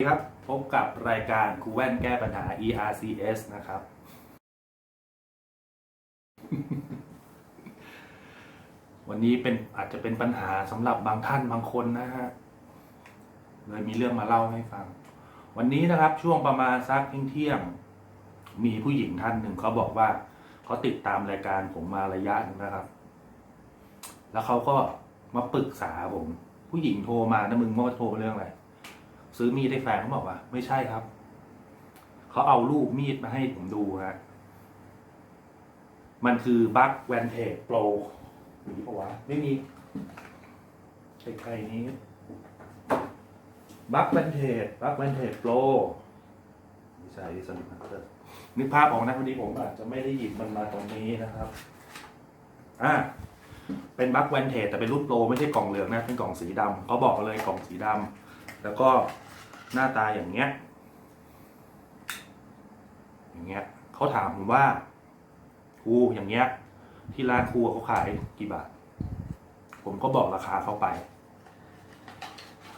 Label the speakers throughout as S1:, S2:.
S1: สวัสดีครับ พบกับรายการครูแว่นแก้ปัญหา ERCS นะครับ วันนี้เป็นอาจจะเป็นปัญหาสำหรับบางท่านบางคนนะฮะ เลยมีเรื่องมาเล่าให้ฟัง วันนี้นะครับช่วงประมาณสักเที่ยงมีผู้หญิงท่านหนึ่งเขาบอกว่าเขาติดตามรายการผมมาระยะหนึงนะครับ แล้วเขาก็มาปรึกษาผม ผู้หญิงโทรมานะมึงว่าโทรเรื่องอะไร ซื้อมีดให้แฟนเขาบอกว่า ไม่ใช่ครับ เขาเอารูปมีดมาให้ผมดูฮะมันคือบัคแวนเทจโปรมีปะวะไม่มีใครๆนี้บัคแวนเทจบัคแวนเทจโปรไม่ใช่สนุกนะนึกภาพออกนะวันนี้ผมอาจจะไม่ได้หยิบมันมาตรงนี้นะครับอ่าเป็นบัคแวนเทจแต่เป็นรูปโปรไม่ใช่กล่องเหลืองนะเป็นกล่องสีดำเขาบอกเลยกล่องสีดำแล้วก็ หน้าตาอย่างเงี้ย อย่างเงี้ยเขาถามผมว่าครูอย่างเงี้ย ที่ร้านครูเขาขายกี่บาท ผมก็บอกราคาเขาไป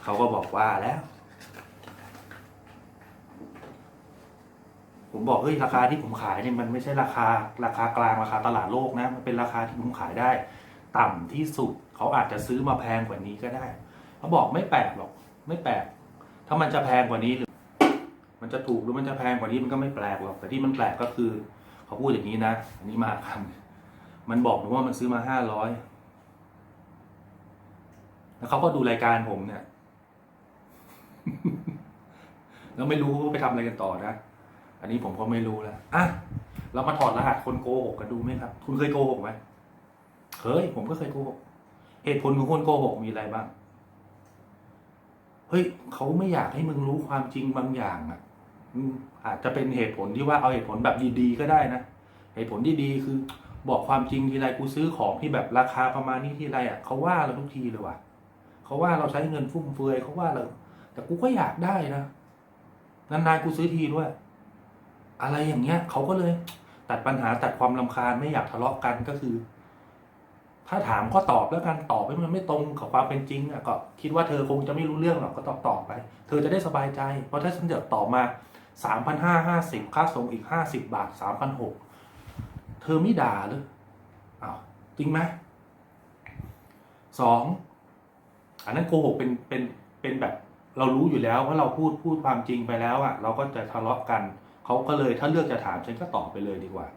S1: เขาก็บอกว่าแล้ว ผมบอกเฮ้ยราคาที่ผมขายเนี่ยมันไม่ใช่ราคา ราคากลางราคาตลาดโลกนะ มันเป็นราคาที่ผมขายได้ ต่ำที่สุด เขาอาจจะซื้อมาแพงกว่านี้ก็ได้ เขาบอกไม่แปลกหรอก ไม่แปลก ถ้ามันจะแพงกว่านี้หรือ มันจะถูกหรือมันจะแพงกว่านี้มันก็ไม่แปลกหรอกแต่ที่มันแปลกก็คือ เขาพูดอย่างนี้นะ อันนี้มาคำมันบอกหนูว่ามันซื้อมาห้าร้อยแล้วเขาก็ดูรายการผมเนี่ย แล้วไม่รู้ว่าไปทำอะไรกันต่อนะอันนี้ผมก็ไม่รู้แล้วอะเรามาถอดรหัสคนโกหกกันดูไหมครับ คุณเคยโกหกไหมเคยผมก็เคยโกหก เหตุผลของคนโกหกมีอะไรบ้าง เฮ้ยเขาไม่อยากให้มึงรู้ความจริงบางอย่างอะอาจจะเป็นเหตุผลที่ว่าเอาเหตุผลแบบดีๆก็ได้นะเหตุผลที่ดีคือ บอกความจริงทีไรกูซื้อของที่แบบราคาประมาณนี้ทีไรอะเขาว่าเราทุกทีเลยว่ะเขาว่าเราใช้เงินฟุ่มเฟือยเขาว่าเราแต่กูก็อยากได้นะนานๆกูซื้อทีด้วย อะไรอย่างเงี้ยเขาก็เลย ตัดปัญหาตัดความลำคาญไม่อยากทะเลาะกันก็คือ ถ้าถามก็ตอบแล้วกันตอบให้มันไม่ตรงกับความเป็นจริงอะก็คิดว่าเธอคงจะไม่รู้เรื่องหรอกก็ตอบตอบไป เธอจะได้สบายใจ เพราะถ้าฉันเดี๋ยวตอบมาสามพันห้าห้าสิบค่าส่งอีกห้าสิบบาทสามพันหกเธอไม่ด่าเลยอ้าวจริงไหมสองอันนั้นโกหกเป็นเป็นเป็นแบบเรารู้อยู่แล้วว่าเราพูดพูดความจริงไปแล้วอะ เราก็จะทะเลาะกันเขาก็เลยถ้าเลือกจะถามฉันก็ตอบไปเลยดีกว่า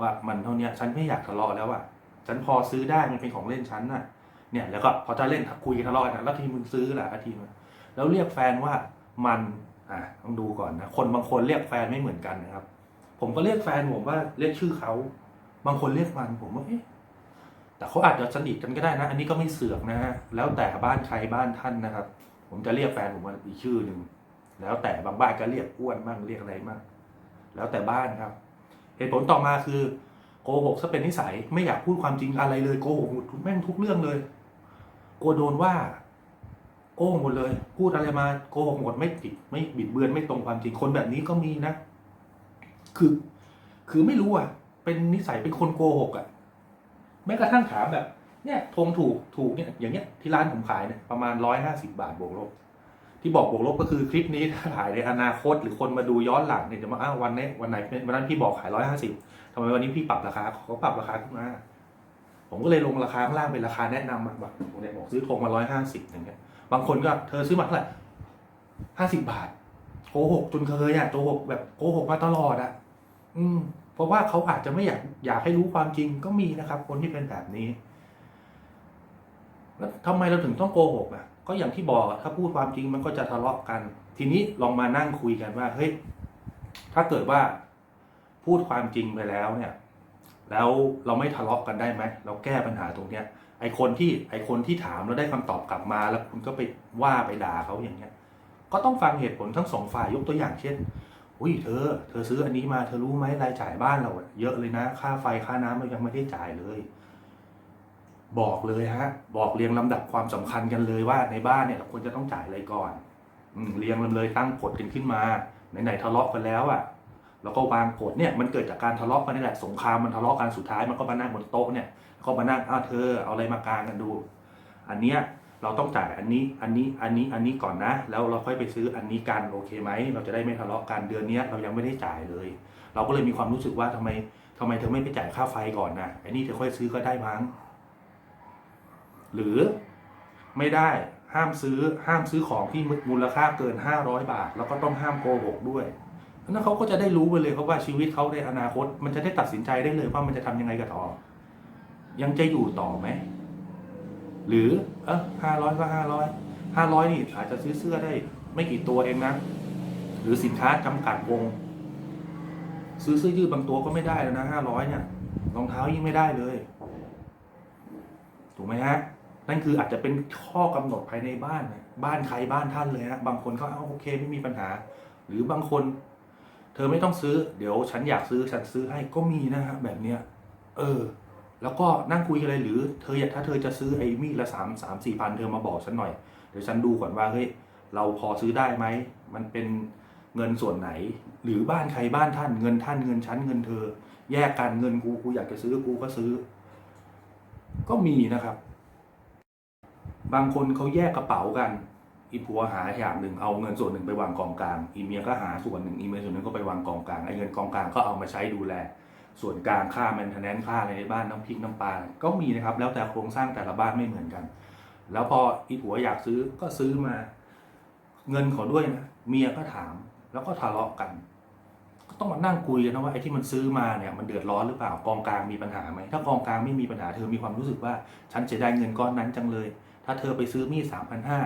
S1: ว่ามันเท่านี้ฉันไม่อยากทะเลาะแล้วอะ ฉันพอซื้อได้มันเป็นของเล่นฉันน่ะ เนี่ยแล้วก็พอจะเล่นคุยทะเลาะกันแล้วทีมึงซื้อแหละทีมึงแล้วเรียกแฟนว่ามันอะต้องดูก่อนนะคนบางคนเรียกแฟนไม่เหมือนกันนะครับ ผมก็เรียกแฟนผมว่าเรียกชื่อเขาบางคนเรียกมันผมว่าเอ๊ะแต่เขาอาจจะสนิทกันก็ได้นะ อันนี้ก็ไม่เสือกนะฮะแล้วแต่บ้านใครบ้านท่านนะครับ ผมจะเรียกแฟนผมว่าอีกชื่อหนึ่งแล้วแต่บางบ้านก็เรียกอ้วนบ้างเรียกอะไรบ้างแล้วแต่บ้านครับ เหตุผลต่อมาคือ โกหกซะเป็นนิสัยไม่อยากพูดความจริงอะไรเลยโกหกหมดแม่งทุกเรื่องเลยกลัวโดนว่า โกหกหมดเลย พูดอะไรมาโกหกหมดไม่ผิดไม่บิดเบือนไม่ตรงความจริงคนแบบนี้ก็มีนะ คือ คือไม่รู้อะ เป็นนิสัยเป็นคนโกหกอะแม้กระทั่งถามแบบ เนี่ยทงถูกถูกเนี่ย อย่างเงี้ยที่ร้านผมขายเนี่ยประมาณร้อยห้าสิบาทบวกลบ ที่บอกบวกลบก็คือคลิปนี้ถ้าถ่ายในอนาคต หรือคนมาดูย้อนหลังเนี่ยจะมาอ้าววันนี้วันไหนวันนั้นพี่บอกขายร้อยห้าสิบทำไมวันนี้พี่ปรับราคาเขาปรับราคาขึ้นมาผมก็เลยลงราคาข้างล่างเป็นราคาแนะนำแบบผมเนี่ยบอกซื้อธงมาร้อยห้าสิบอย่างเงี้ยบางคนก็เธอซื้อมาเท่าไหร่ห้าสิบบาทโกหกจนเคยอะโกหกแบบโกหกมาตลอดอะ อืม เพราะว่าเขาอาจจะไม่อยากอยากให้รู้ความจริงก็มีนะครับ คนที่เป็นแบบนี้ แล้วทำไมเราถึงต้องโกหกอะ ก็อย่างที่บอกถ้าพูดความจริงมันก็จะทะเลาะกัน ทีนี้ลองมานั่งคุยกันว่าเฮ้ยถ้าเกิดว่าพูดความจริงไปแล้วเนี่ย แล้วเราไม่ทะเลาะกันได้ไหมเราแก้ปัญหาตรงเนี้ย ไอคนที่ไอคนที่ถามแล้วได้คำตอบกลับมา แล้วคุณก็ไปว่าไปด่าเขาอย่างเงี้ย ก็ต้องฟังเหตุผลทั้งสองฝ่ายยกตัวอย่างเช่นอุ้ยเธอ เธอซื้ออันนี้มาเธอรู้ไหมรายจ่ายบ้านเราเยอะเลยนะ ค่าไฟค่าน้ำเรายังไม่ได้จ่ายเลย บอกเลยฮะ บอกเรียงลำดับความสำคัญกันเลยว่าในบ้านเนี่ยเราควรจะต้องจ่ายอะไรก่อนอืเรียงลำเลยตั้งกฎกันขึ้นมาไหนๆทะเลาะกันแล้วอะแล้วก็วางกฎเนี่ยมันเกิดจากการทะเลาะกันนี่แหละสงครามมันทะเลาะกันสุดท้ายมันก็มานั่งบนโต๊ะเนี่ยก็มานั่งอ้าวเธอเอาอะไรมากลางกันดู อันเนี้ยเราต้องจ่ายอันนี้อันนี้อันนี้อันนี้ก่อนนะ แล้วเราค่อยไปซื้ออันนี้กันโอเคไหมเราจะได้ไม่ทะเลาะกันเดือนเนี้ยเรายังไม่ได้จ่ายเลย เราก็เลยมีความรู้สึกว่าทำไมทำไมเธอไม่ไปจ่ายค่าไฟก่อนนะอ้นี่เธอค่อยซื้อก็ได้มั้ง หรือไม่ได้ห้ามซื้อห้ามซื้อของที่มูลค่าเกิน 500 บาท แล้วก็ต้องห้ามโกหกด้วยนั้นเขาก็จะได้รู้ไปเลยครับว่าชีวิตเขาในอนาคต มันจะได้ตัดสินใจได้เลยว่ามันจะทำยังไงกับต่อยังจะอยู่ต่อไหมหรือเออห้าร้อยก็ห้าร้อยห้าร้อยนี่อาจจะซื้อเสื้อได้ ไม่กี่ตัวเองนะ หรือสินค้าจำกัดวง ซื้อเสื้อยืดบางตัวก็ไม่ได้แล้วนะห้าร้อยเนี่ยรองเท้ายิ่งไม่ได้เลย ถูกไหมฮะ นั่นคืออาจจะเป็นข้อกำหนดภายในบ้าน บ้านใครบ้านท่านเลยฮะบางคนก็เอาโอเคไม่มีปัญหา หรือบางคน เธอไม่ต้องซื้อ เดี๋ยวฉันอยากซื้อฉันซื้อให้ก็มีนะฮะแบบเนี้ยเออ แล้วก็นั่งคุยกันเลยหรือเธออยากถ้าเธอจะซื้อไอ้มีดละสามสามสี่พันเธอมาบอกฉันหน่อยเดี๋ยวฉันดูก่อนว่าเฮ้ยเราพอซื้อได้ไหมมันเป็นเงินส่วนไหน หรือบ้านใครบ้านท่านเงินท่านเงินชั้นเงินเธอ แยกกันเงินกูกูอยากจะซื้อกูก็ซื้อ ก็มีนะครับ บางคนเขาแยกกระเป๋ากัน อีผัวหาอย่างหนึ่งเอาเงินส่วนหนึ่งไปวางกองกลาง อีเมียก็หาส่วนหนึ่ง อีเมียส่วนหนึ่งก็ไปวางกองกลางไอ้เงินกองกลางก็เอามาใช้ดูแล ส่วนกลางค่าแมนเทนแนนค่าอะไรในบ้านน้ำพริกน้ำปลาก็มีนะครับ แล้วแต่โครงสร้างแต่ละบ้านไม่เหมือนกัน แล้วพออีผัวอยากซื้อก็ซื้อมา เงินเขาด้วยนะเมียก็ถามแล้วก็ทะเลาะกันก็ต้องมานั่งคุยกันนะว่าไอ้ที่มันซื้อมาเนี่ยมันเดือดร้อนหรือเปล่ากองกลางมีปัญหาไหมถ้ากองกลางไม่มีปัญหาเธอมีความรู้สึกว่า ฉันจะได้เงินก้อนนั้นจังเลย ถ้าเธอไปซื้อมีดสามพันห้า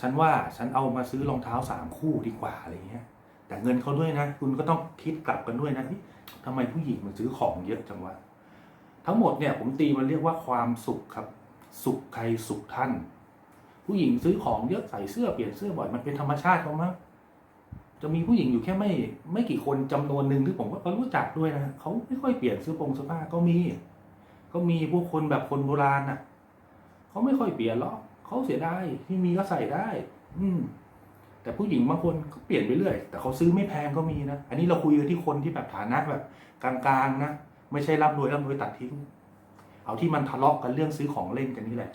S1: ฉันว่าฉันเอามาซื้อรองเท้าสามคู่ดีกว่าอะไรเงี้ย แต่เงินเขาด้วยนะ คุณก็ต้องคิดกลับกันด้วยนะที่ทำไมผู้หญิงมันซื้อของเยอะจังวะทั้งหมดเนี่ยผมตีมันเรียกว่าความสุขครับ สุขใครสุขท่าน ผู้หญิงซื้อของเยอะใส่เสื้อเปลี่ยนเสื้อบ่อยมันเป็นธรรมชาติเขามั้งจะมีผู้หญิงอยู่แค่ไม่ไม่กี่คนจำนวนหนึ่งที่ผมก็รู้จักด้วยนะเขาไม่ค่อยเปลี่ยนเสื้อผงเสื้อผ้าก็มี ก็มีพวกคนแบบคนโบราณน่ะ เขาไม่ค่อยเปลี่ยนหรอกเขาเสียดายที่มีก็ใส่ได้ อืม แต่ผู้หญิงบางคนก็เปลี่ยนไปเรื่อย แต่เขาซื้อไม่แพงก็มีนะ อันนี้เราคุยกันที่คนที่แบบฐานะแบบกลางๆนะ ไม่ใช่ร่ำรวยร่ำรวยตัดทิ้ง เอาที่มันทะเลาะกันเรื่องซื้อของเล่นกันนี่แหละ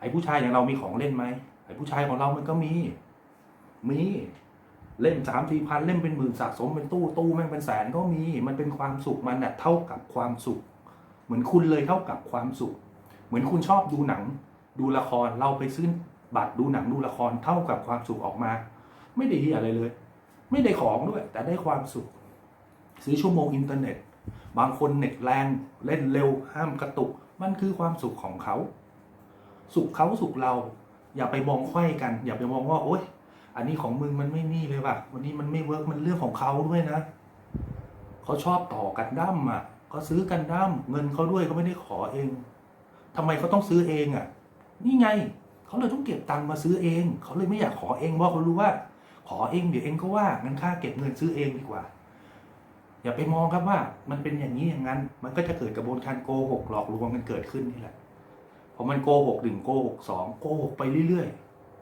S1: ไอ้ผู้ชายอย่างเรามีของเล่นไหมไอ้ผู้ชายของเรามันก็มี มีเล่นสามสี่พันเล่นเป็นหมื่นสะสมเป็นตู้ตู้แม่งเป็นแสนก็มี มันเป็นความสุขมันน่ะเท่ากับความสุข เหมือนคุณเลยเท่ากับความสุข เหมือนคุณชอบดูหนัง ดูละครเราไปซื้อบัตรดูหนังดูละครเท่ากับความสุขออกมา ไม่ได้เฮียอะไรเลย ไม่ได้ของด้วย แต่ได้ความสุข ซื้อชั่วโมงอินเทอร์เน็ต บางคนเน็ตแรงเล่นเร็ว ห้ามกระตุก มันคือความสุขของเขา สุขเขาสุขเรา อย่าไปมองไข้กัน อย่าไปมองว่าโอ๊ยอันนี้ของมึงมันไม่นี่เลยว่ะวันนี้มันไม่เวิร์กมันเรื่องของเขาด้วยนะเขาชอบต่อกันดั้มอะก็ซื้อกันดั้มเงินเขาด้วยเขาไม่ได้ขอเองทำไมเขาต้องซื้อเองอะ นี่ไง เขาเลยต้องเก็บตังค์มาซื้อเอง เขาเลยไม่อยากขอเองเพราะเขารู้ว่า ขอเองเดี๋ยวเองก็ว่างั้นค่าเก็บเงินซื้อเองดีกว่า อย่าไปมองครับว่า มันเป็นอย่างนี้อย่างนั้น มันก็จะเกิดกระบวนการโกหกหลอกลวงกันเกิดขึ้นนี่แหละพอมันโกหกหนึ่งโกหกสองโกหกไปเรื่อย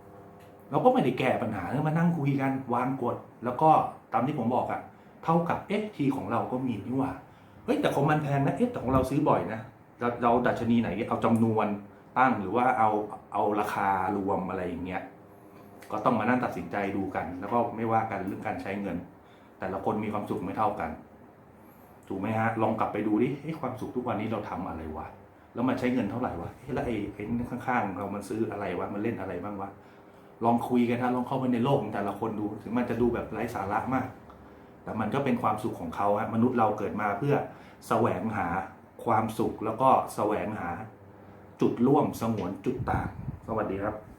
S1: ๆเราก็ไม่ได้แก้ปัญหาเรื่องมานั่งคุยกันวางกฎแล้วก็ตามที่ผมบอกอะเท่ากับเอทีของเราก็มีนี่ว่าเฮ้ยแต่ของมันแพงนะเอ๊ะแต่ของเราซื้อบ่อยนะเราเราดัชนีไหนเอาจำนวน ตั้งหรือว่าเอาเอาราคารวมอะไรอย่างเงี้ยก็ต้องมานั่งตัดสินใจดูกัน แล้วก็ไม่ว่ากันเรื่องการใช้เงิน แต่ละคนมีความสุขไม่เท่ากัน ถูกไหมฮะ ลองกลับไปดูดิเฮ้ยความสุขทุกวันนี้เราทำอะไรวะ แล้วมันใช้เงินเท่าไหร่วะแล้วไอ้ไอ้นี่ข้างๆ เรามันซื้ออะไรวะ มันเล่นอะไรบ้างวะ ลองคุยกันนะลองเข้าไปในโลกของแต่ละคนดู ถึงมันจะดูแบบไร้สาระมาก แต่มันก็เป็นความสุขของเขาฮะ มนุษย์เราเกิดมาเพื่อแสวงหาความสุขแล้วก็แสวงหา จุดร่วมสงวนจุดต่าง สวัสดีครับ